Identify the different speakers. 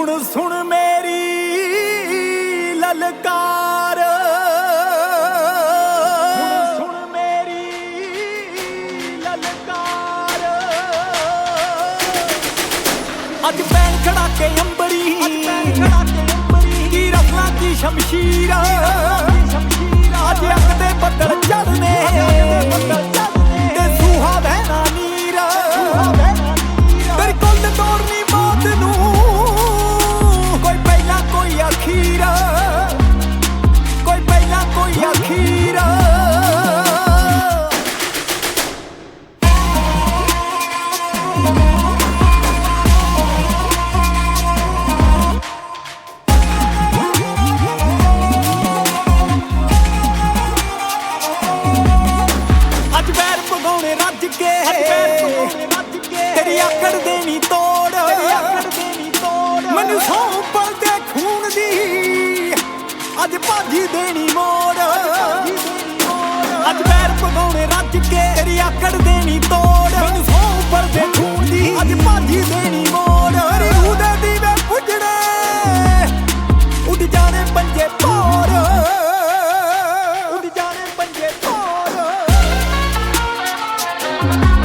Speaker 1: ਹੁਣ ਸੁਣ ਮੇਰੀ ਲਲਕਾਰ। ਹੁਣ ਸੁਣ ਮੇਰੀ ਲਲਕਾਰ। ਅੱਜ ਪੈਣ ਖੜਾ ਕੇ ਅੰਬਰੀ। ਅੱਜ ਪੈਣ ਖੜਾ ਕੇ ਅੰਬਰੀ। ਕੀ ਰਫਲਾਂ ਕੀ ਸ਼ਮਸ਼ੀਰ। ਅੱਜ ਅੱਗ ਦੇ ਬੱਦਲ ਵੈਰ ਪਗਾਉਣੇ ਰੱਜ ਕੇ। ਤੇਰੀ ਆਕੜ ਦੇਣੀ ਤੋੜ। ਮੈਨੂੰ ਸੌਂਪਲ ਤੇ ਖੂਨ ਦੀ। ਅੱਜ ਭਾਜੀ ਦੇਣੀ ਮੋੜ। ਅੱਜ ਵੈਰ ਪਗਾਉਣੇ Bye.